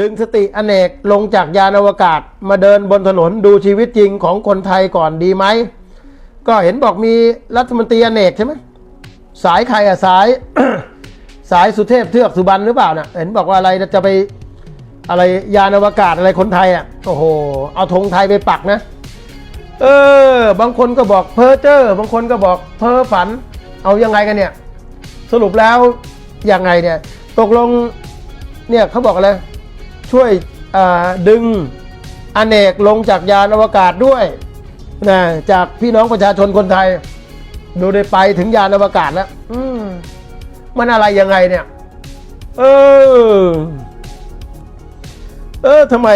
ดึงสติอเนกลงจากยานอวกาศมาเดินบนถนนดูชีวิตจริงของคนไทยก่อนดีไหม ก็เห็นบอกมีรัฐมนตรีอเนกใช่ไหมสายใครอะสาย สายสุเทพเทือกสุบรรณหรือเปล่าเนี่ยเห็นบอกว่าอะไรจะไปอะไรยานอวกาศอะไรคนไทยอะโอ้โห เอาธงไทยไปปักนะ เออ บางคนก็บอกเพ้อเจ้อบางคนก็บอกเพ้อฝัน เอายังไงกันเนี่ย สรุปแล้วยังไงเนี่ย ตกลงเนี่ยเขาบอกอะไร ช่วยอ่าดึงอเนกลงจากยานอวกาศด้วยนะจากพี่น้องประชาชนคนไทย ดูได้ไปถึงยานอวกาศแล้วอืมมันอะไรยังไงเนี่ย เออ เออทำไม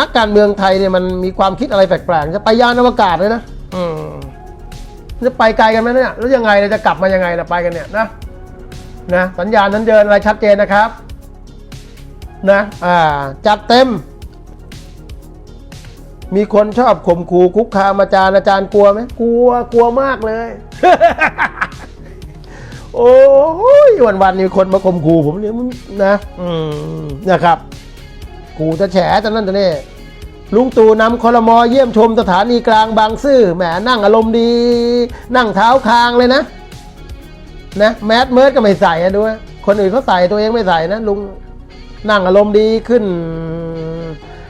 นักการเมืองไทยเนี่ยมันมีความคิดอะไรแปลกๆ จะไปยานอวกาศเลยนะอืมจะไปไกลกันไหมเนี่ย แล้วยังไงเราจะกลับมายังไงเราไปกันเนี่ยนะ นะ สัญญาณสัญเดินอะไรชัดเจนนะครับ นะอ่าจัดเต็ม มีคนชอบข่มขู่คุกคามอาจารย์อาจารย์กลัวไหมกลัวกลัวมากเลย โอ้ยวันวันๆมีคนมาข่มขู่ผมเนี่ยมึงนะอืมนะครับขู่จะแฉจะนั่นจะนี่ลุงตู่นำคอรมอเยี่ยมชมสถานีกลางบางซื่อแหมนั่งอารมณ์ดี นั่งเท้าคางเลยนะ นะ แมสเมิร์ดก็ไม่ใส่ดูนะคนอื่นเขาใส่ตัวเองไม่ใส่นะลุง นั่งอารมณ์ดีขึ้น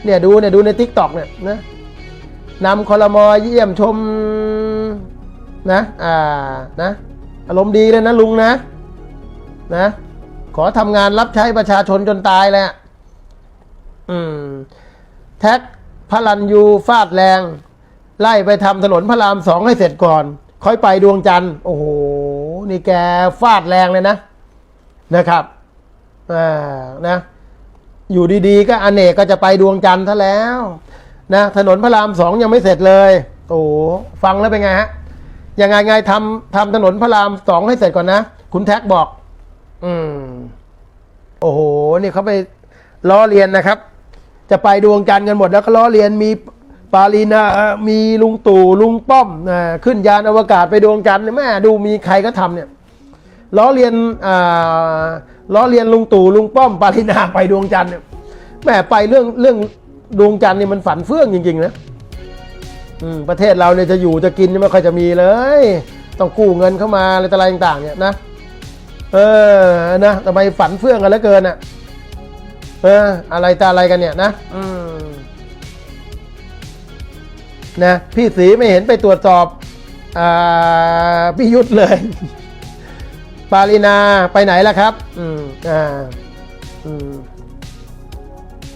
เนี่ยดูเนี่ยดูในทิกตอกเนี่ยนะนำคอรมอเยี่ยมชมนะอ่านะอารมณ์ดีเลยนะลุงนะนะ ขอทำงานรับใช้ประชาชนจนตายแหละอืมแท็กพระลันยูฟาดแรง ไล่ไปทำถนนพระรามสองให้เสร็จก่อน ค่อยไปดวงจันทร์ โอ้โห นี่แกฟาดแรงเลยนะ นะครับ อ่า นะ อยู่ดีๆ ก็อเนกก็จะไปดวงจันทร์ซะแล้วนะถนนพระรามสองยังไม่เสร็จเลย โอ้ฟังแล้วเป็นไงฮะยังไงไงทำทำถนนพระรามสองให้เสร็จก่อนนะคุณแท็กบอก อืม โอ้โหนี่เขาไปล้อเลียนนะครับ จะไปดวงจันทร์กันหมดแล้วก็ล้อเลียนมีปาลีนามีลุงตู่ลุงป้อมขึ้นยานอวกาศไปดวงจันทร์แม่ดูมีใครก็ทำเนี่ยล้อเลียนอ่า ล้อเลียนลุงตู่ลุงป้อมปาลีนาไปดวงจันทร์เนี่ยแม่ไปเรื่องเรื่องดวงจันทร์นี่มันฝันเฟื่องจริง ๆ นะประเทศเราเนี่ยจะอยู่จะกินไม่ค่อยจะมีเลย ต้องกู้เงินเข้ามาอะไรต่ออะไรต่าง ๆ เนี่ยนะเออนะทำไมฝันเฟื่องกันเหลือเกินอะเออ อะไรตาอะไรกันเนี่ยนะนะพี่สีไม่เห็นไปตรวจสอบ อ่าพี่ยุทธเลย ปารินาไปไหนล่ะครับ อืม อ่า อืม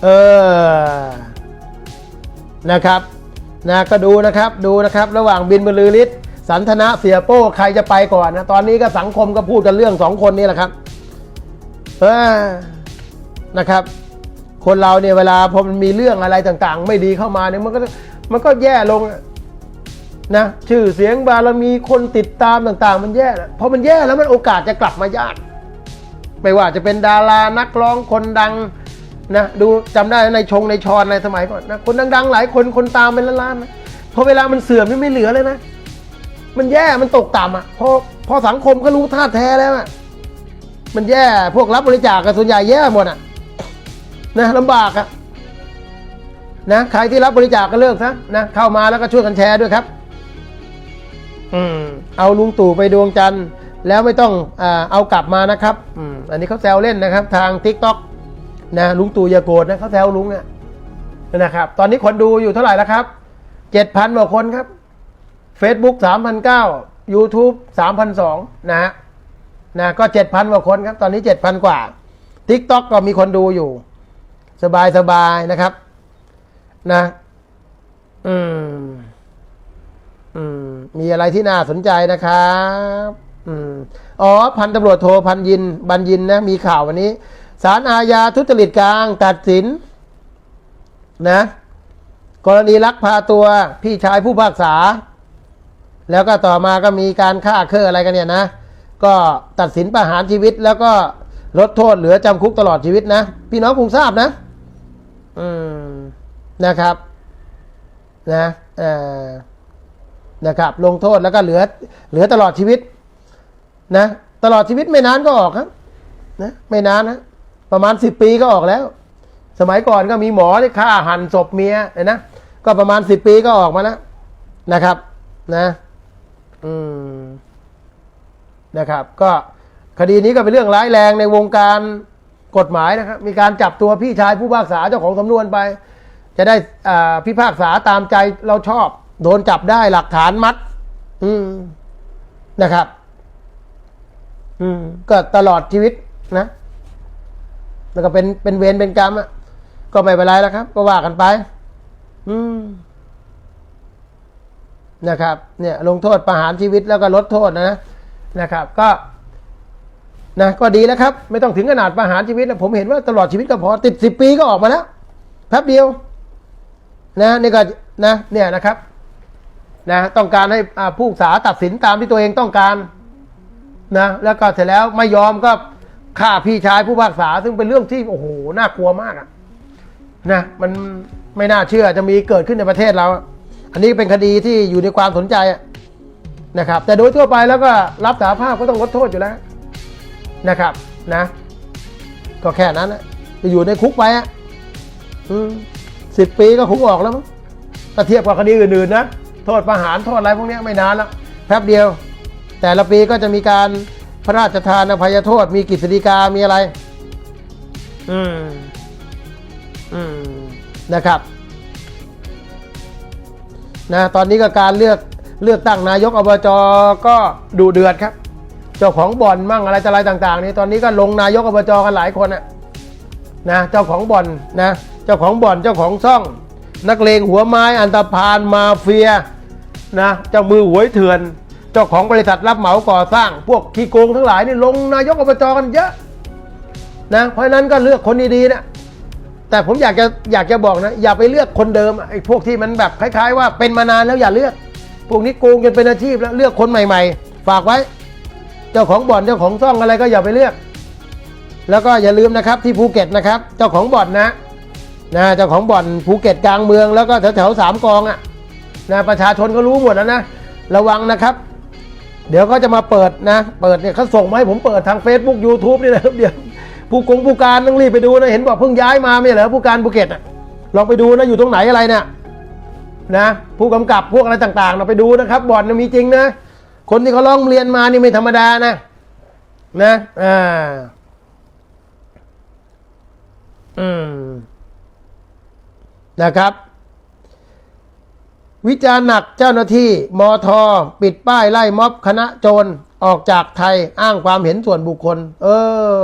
เออ นะครับ นะก็ดูนะครับ ดูนะครับ ระหว่างบินบรรลือฤทธิ์สันทนะเสียโป้ใครจะไปก่อนนะ ตอนนี้ก็สังคมก็พูดกันเรื่องสองคนนี้แหละครับ เออ นะครับ คนเราเนี่ยเวลาพอมันมีเรื่องอะไรต่างๆ ไม่ดีเข้ามาเนี่ยมันก็มันก็แย่ลงอะ นะชื่อเสียงบารมีคนติดตามต่าง ๆ มันแย่พอมันแย่แล้วมันโอกาสจะกลับมายากไม่ว่าจะเป็นดารานักร้องคนดังนะดูจำได้ในชงในชอนในสมัยก่อนนะคนดังๆ หลายคนคนตามเป็นล้านๆนะพอเวลามันเสื่อมนี่ไม่เหลือเลยนะ มันแย่มันตกต่ำอะพอพอสังคมก็รู้ท่าแท้แล้วอะมันแย่พวกรับบริจาคกันส่วนใหญ่แย่หมดอะนะลำบากอะนะใครที่รับบริจาคก็เลิกซะนะเข้ามาแล้วก็ช่วยกันแชร์ด้วยครับ อืมเอาลุงตู่ไปดวงจันทร์แล้วไม่ต้องอเอากลับมานะครับอืมอันนี้เขาแซวเล่นนะครับ ทางทิกต็อกนะลุงตู่อย่าโกรธนะเขาแซวลุงเนี่ยนะครับ ตอนนี้คนดูอยู่เท่าไหร่แล้วครับเจ็ดพันกว่าคนครับ Facebook สามพันเก้า YouTube สามพันสองนะฮะนะก็เจ็ดพันกว่าคนครับ ตอนนี้เจ็ดพันกว่าทิกต็อกก็มีคนดูอยู่ สบายสบายนะครับ นะ อืม อืม มีอะไรที่น่าสนใจนะครับอ๋อ พันตำรวจโทพันยิน บัญญินนะ มีข่าววันนี้สารอาญาทุจริตกลางตัดสิน นะ กรณีลักพาตัวพี่ชายผู้พากษา แล้วก็ต่อมาก็มีการฆ่าเคออะไรกันเนี่ยนะ ก็ตัดสินประหารชีวิต แล้วก็ลดโทษเหลือจำคุกตลอดชีวิตนะ พี่น้องคงทราบนะ อืมนะครับ นะเอ่อ นะครับลงโทษแล้วก็เหลือเหลือตลอดชีวิตนะตลอดชีวิตไม่นานก็ออกครับนะไม่นานนะประมาณสิบปีก็ออกแล้ว สมัยก่อนก็มีหมอที่ฆ่าหันศพเมียเห็นนะก็ประมาณสิบปีก็ออกมาแล้วนะครับนะอืมนะครับ ก็คดีนี้ก็เป็นเรื่องร้ายแรงในวงการกฎหมายนะครับ มีการจับตัวพี่ชายผู้พิพากษาเจ้าของสำนวนไป จะได้อ่าพิพากษาตามใจเราชอบ โดนจับได้หลักฐานมัด อืมนะครับ อืมก็ตลอดชีวิตนะแล้วก็เป็นเป็นเวรเป็นกรรมอะก็ไม่เป็นไรแล้วครับ ก็ว่ากันไป อืมนะครับ เนี่ย ลงโทษประหารชีวิตแล้วก็ลดโทษนะนะครับ ก็ นะ ก็ดีแล้วครับ ไม่ต้องถึงขนาดประหารชีวิตแล้วผมเห็นว่าตลอดชีวิตก็พอติดสิบปีก็ออกมาแล้วแป๊บเดียว นะนี่ก็นะ เนี่ยนะครับ นะต้องการให้ผู้ศึกษาตัดสินตามที่ตัวเองต้องการนะแล้วก็เสร็จแล้วไม่ยอมก็ฆ่าพี่ชายผู้พิพากษาซึ่งเป็นเรื่องที่โอ้โหน่ากลัวมากอะนะมันไม่น่าเชื่อจะมีเกิดขึ้นในประเทศเรา อันนี้เป็นคดีที่อยู่ในความสนใจนะครับ แต่โดยทั่วไปแล้วก็รับสารภาพก็ต้องลดโทษอยู่แล้วนะครับนะ ก็แค่นั้นนะจะอยู่ในคุกไปอะสิบปีก็คุกออกแล้วมั้งถ้าเทียบกับคดีอื่นๆนะ โทษประหารโทษอะไรพวกนี้ไม่นานแล้วแป๊บเดียว แต่ละปีก็จะมีการพระราชทานอภัยโทษ มีกฤษฎีกามีอะไร อืม อืม นะครับ นะ ตอนนี้ก็การเลือกเลือกตั้งนายกอบจก็ดูเดือดครับ เจ้าของบ่อนมั่งอะไรต่ออะไรต่าง ๆ นี่ตอนนี้ก็ลงนายกอบจกันหลายคนอะนะ เจ้าของบ่อนนะ เจ้าของบ่อน เจ้าของซ่อง นักเลงหัวไม้อันตพานมาเฟียนะเจ้ามือหวยเถื่อน เจ้าของบริษัทรับเหมาก่อสร้าง พวกขี้โกงทั้งหลายนี่ลงนายกอบจกันเยอะนะเพราะนั้นก็เลือกคนดีๆนะแต่ผมอยากจะอยากจะบอกนะ อย่าไปเลือกคนเดิมไอ้พวกที่มันแบบคล้าย ๆ ว่าเป็นมานานแล้วอย่าเลือก พวกนี้โกงจนเป็นอาชีพแล้วเลือกคนใหม่ ๆ ฝากไว้ เจ้าของบ่อนเจ้าของซ่องอะไรก็อย่าไปเลือก แล้วก็อย่าลืมนะครับที่ภูเก็ตนะครับ เจ้าของบ่อนนะ นะเจ้าของบ่อนภูเก็ตกลางเมืองแล้วก็แถวแถวๆสามกองอะนะประชาชนก็รู้หมดแล้วนะ ระวังนะครับ เดี๋ยวก็จะมาเปิดนะ เปิดเนี่ยเขาส่งมาให้ผมเปิดทาง Facebook YouTube นี่นะครับเดี๋ยวผู้กงผู้การต้องรีบไปดูนะ เห็นบอกเพิ่งย้ายมาไม่เหรอผู้การภูเก็ตอะลองไปดูนะอยู่ตรงไหนอะไรเนี่ยนะผู้กำกับพวกอะไรต่างๆ เราไปดูนะครับบ่อนมีจริงนะ คนที่เขาร้องเรียนมานี่ไม่ธรรมดานะ นะอ่าอืม นะครับ วิจารณ์หนักเจ้าหน้าที่มอทอปิดป้ายไล่ม็อบคณะโจรออกจากไทยอ้างความเห็นส่วนบุคคล เอ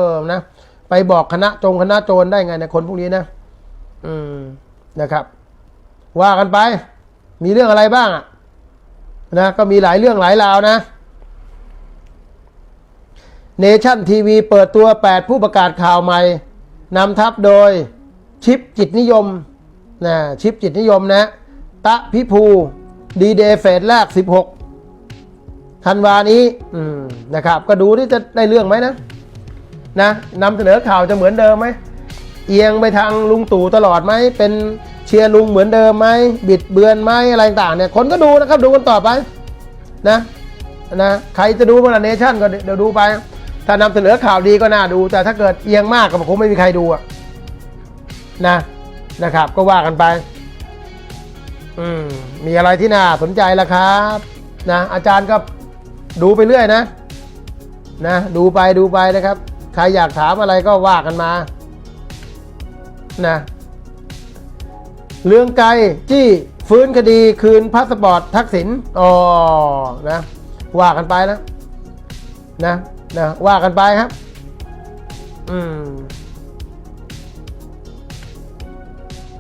อนะไปบอกคณะจงคณะโจรได้ไงนะคนพวกนี้นะ อืมนะครับ ว่ากันไป มีเรื่องอะไรบ้างอะนะก็มีหลายเรื่องหลายราวนะเนชั่นทีวีเปิดตัว 8 ผู้ประกาศข่าวใหม่นำทัพโดยชิปจิตนิยม นะชิปจิตนิยมนะ ตะพิภูดีเดย์เฟสแรก 16ธันวานี้นะครับ ก็ดูที่จะได้เรื่องไหมนะนะนำเสนอข่าวจะเหมือนเดิมไหม เอียงไปทางลุงตู่ตลอดไหม เป็นเชียร์ลุงเหมือนเดิมไหม บิดเบือนไหมอะไรต่างเนี่ยคนก็ดูนะครับ ดูกันต่อไปนะนะใครจะดูมาละเนชั่นก็เดี๋ยวดูไป ถ้านำเสนอข่าวดีก็น่าดู แต่ถ้าเกิดเอียงมากก็คงไม่มีใครดูอะนะ นะครับ ก็ว่ากันไป อืมมีอะไรที่น่าสนใจล่ะครับ นะ อาจารย์ก็ดูไปเรื่อยนะ นะ ดูไปดูไปนะครับ ใครอยากถามอะไรก็ว่ากันมา นะเรื่องไกลจี้ฟื้นคดีคืนพาสปอร์ตทักษิณอ๋อนะ ว่ากันไปนะ นะนะว่ากันไปครับ อืม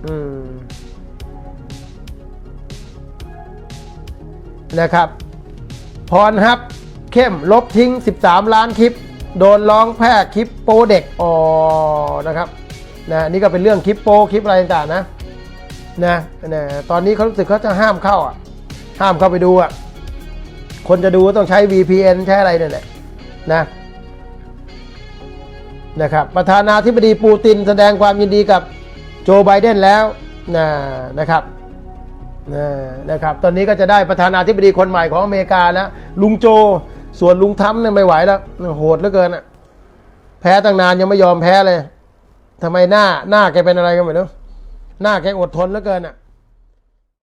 อืมนะครับพรฮับ เข้มลบทิ้ง 13 ล้านคลิป โดนร้องแพร่คลิปโปเด็กอ๋อนะครับนะนี่ก็เป็นเรื่องคลิปโปคลิปอะไรต่างๆนะนะนะตอนนี้เขารู้สึกเขาจะห้ามเข้าอะ ห้ามเข้าไปดูอะ คนจะดูต้องใช้ VPN ใช้อะไรเนี่ยแหละนะนะครับประธานาธิบดีปูตินแสดงความยินดีกับ โจไบเดนแล้วนะนะครับนะนะครับ ตอนนี้ก็จะได้ประธานาธิบดีคนใหม่ของอเมริกาแล้ว ลุงโจ ส่วนลุงทั้มเนี่ยไม่ไหวแล้ว โหดเหลือเกินอะ แพ้ตั้งนานยังไม่ยอมแพ้เลยทำไมหน้าหน้าแกเป็นอะไรกันไม่รู้หน้าแกอดทนเหลือเกินอะ